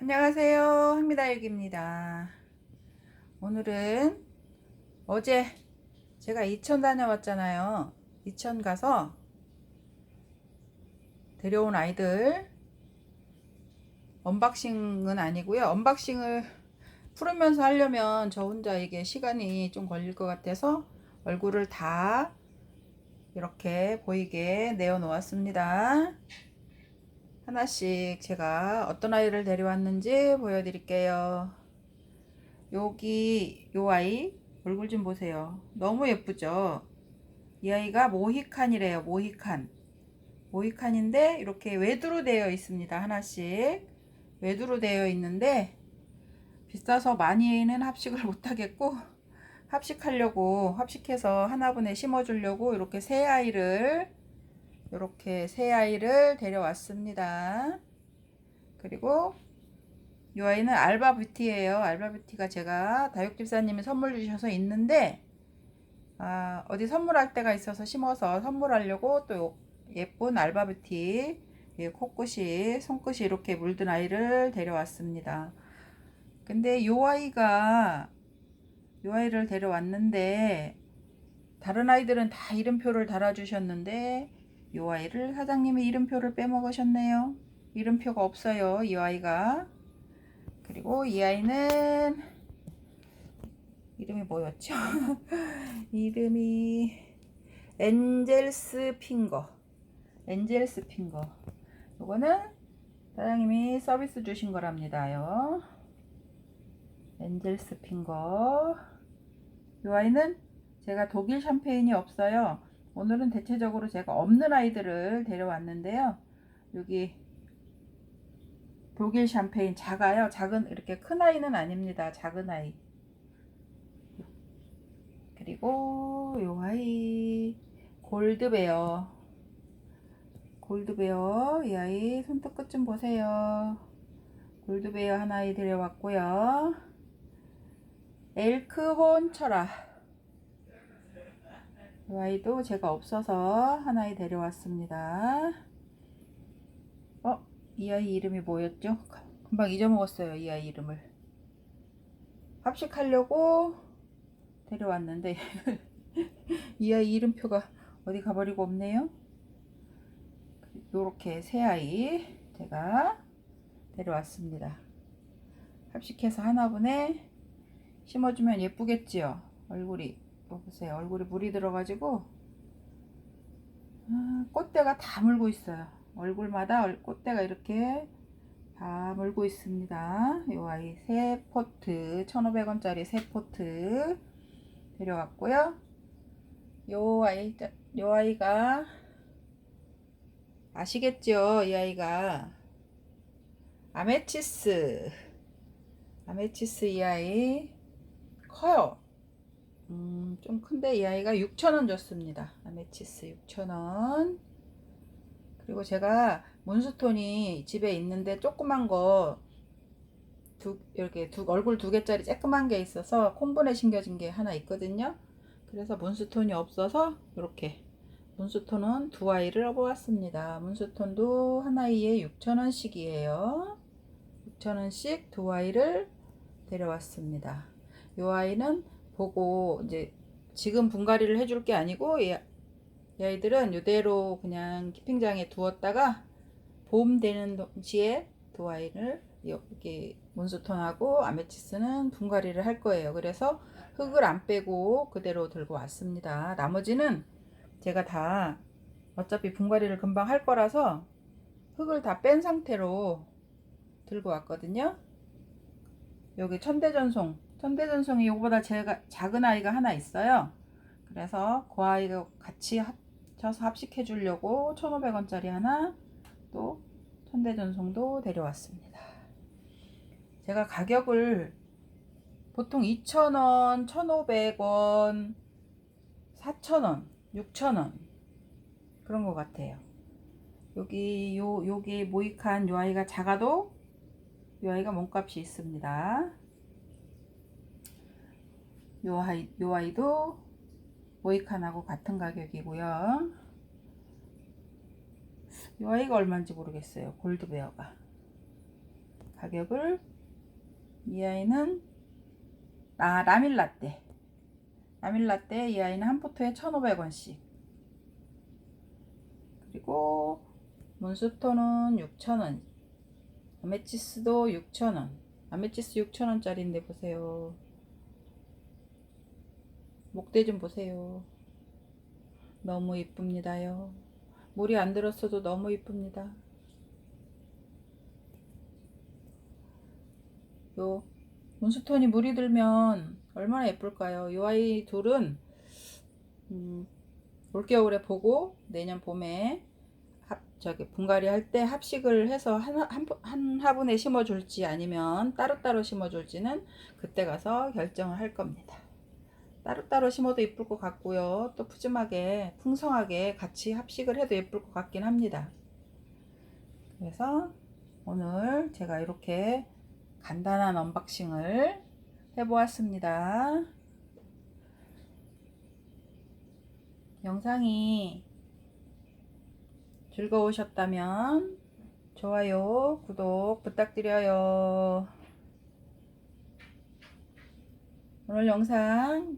안녕하세요. 황미다일기입니다. 오늘은 어제 제가 이천 다녀왔잖아요. 이천 가서 데려온 아이들 언박싱은 아니고요. 언박싱을 풀으면서 하려면 저 혼자 이게 시간이 좀 걸릴 것 같아서 얼굴을 다 이렇게 보이게 내어 놓았습니다. 하나씩 제가 어떤 아이를 데려왔는지 보여드릴게요. 여기 요 아이 얼굴 좀 보세요. 너무 예쁘죠? 이 아이가 모히칸이래요. 모히칸. 모히칸인데 이렇게 외두로 되어 있습니다. 하나씩 외두로 되어 있는데 비싸서 많이는 합식을 못하겠고 합식하려고 합식해서 하나분에 심어주려고 이렇게 새 아이를 이렇게 새 아이를 데려왔습니다. 그리고 이 아이는 알바 뷰티예요. 알바 뷰티가 제가 다육집사님이 선물 주셔서 있는데 아, 어디 선물할 때가 있어서 심어서 선물하려고 또 예쁜 알바 뷰티 예, 코끝이 손끝이 이렇게 물든 아이를 데려왔습니다. 근데 이 아이가 이 아이를 데려왔는데 다른 아이들은 다 이름표를 달아주셨는데 이 아이를 사장님이 이름표를 빼먹으셨네요. 이름표가 없어요. 이 아이가. 그리고 이 아이는 이름이 뭐였죠? 이름이 엔젤스 핑거. 엔젤스 핑거. 요거는 사장님이 서비스 주신 거랍니다요. 엔젤스 핑거. 이 아이는 제가 독일 샴페인이 없어요. 오늘은 대체적으로 제가 없는 아이들을 데려왔는데요. 여기 독일 샴페인 작아요. 작은 이렇게 큰 아이는 아닙니다. 작은 아이. 그리고 요 아이 골드베어. 골드베어 이 아이 손톱 끝 좀 보세요. 골드베어 하나 데려왔고요. 엘크혼 철아. 이 아이도 제가 없어서 하나에 데려왔습니다. 어? 이 아이 이름이 뭐였죠? 금방 잊어먹었어요. 이 아이 이름을. 합식하려고 데려왔는데 이 아이 이름표가 어디 가버리고 없네요. 요렇게 새 아이 제가 데려왔습니다. 합식해서 하나분에 심어주면 예쁘겠지요. 얼굴이 또 보세요. 얼굴에 물이 들어가지고 아, 꽃대가 다 물고 있어요. 얼굴마다 꽃대가 이렇게 다 물고 있습니다. 이 아이 새 포트 1,500원짜리 새 포트 데려왔고요. 요 아이 요 아이가 아시겠죠? 이 아이가 아메치스 아메치스 이 아이 커요. 음, 좀 큰데 이 아이가 6,000원 줬습니다. 아메치스 6,000원. 그리고 제가 문스톤이 집에 있는데 조그만 거 두, 이렇게 두, 얼굴 두 개짜리 쬐끄만 게 있어서 콤보네 심겨진 게 하나 있거든요. 그래서 문스톤이 없어서 이렇게 문스톤은 두 아이를 뽑았습니다. 문스톤도 한 아이에 6,000원씩이에요. 6,000원씩 두 아이를 데려왔습니다. 이 아이는 보고 이제 지금 분갈이를 해줄 게 아니고 이, 이 아이들은 이대로 그냥 키핑장에 두었다가 봄 되는 동시에 두 아이를 이렇게 문수톤하고 아메치스는 분갈이를 할 거예요. 그래서 흙을 안 빼고 그대로 들고 왔습니다. 나머지는 제가 다 어차피 분갈이를 금방 할 거라서 흙을 다 뺀 상태로 들고 왔거든요. 여기 천대전송 천대전송이 이거보다 제가 작은 아이가 하나 있어요. 그래서 그 아이가 같이 합쳐서 합식해 주려고 1,500원짜리 하나 또 천대전송도 데려왔습니다. 제가 가격을 보통 2,000원, 1,500원, 4,000원, 6,000원 그런 것 같아요. 여기 요 여기 모이칸 요 아이가 작아도 요 아이가 몸값이 있습니다. 요 아이 요 아이도 모이칸하고 같은 가격이고요. 요 아이가 얼마인지 모르겠어요. 골드베어가. 가격을 이 아이는 아 라밀라떼 라밀라떼 이 아이는 한 포트에 1,500원씩 그리고 몬스터는 6,000원 아메치스도 6,000원 아메치스 6,000원짜리인데 보세요 목대 좀 보세요 너무 이쁩니다요 물이 안 들었어도 너무 이쁩니다 요 몬스톤이 물이 들면 얼마나 예쁠까요? 이 아이 둘은 음, 올겨울에 보고 내년 봄에 합, 저기 분갈이 할 때 합식을 해서 한, 한, 한 화분에 심어줄지 아니면 따로따로 심어줄지는 그때 가서 결정을 할 겁니다. 따로따로 심어도 예쁠 것 같고요. 또 푸짐하게 풍성하게 같이 합식을 해도 예쁠 것 같긴 합니다. 그래서 오늘 제가 이렇게 간단한 언박싱을 해보았습니다. 영상이 즐거우셨다면 좋아요, 구독 부탁드려요. 오늘 영상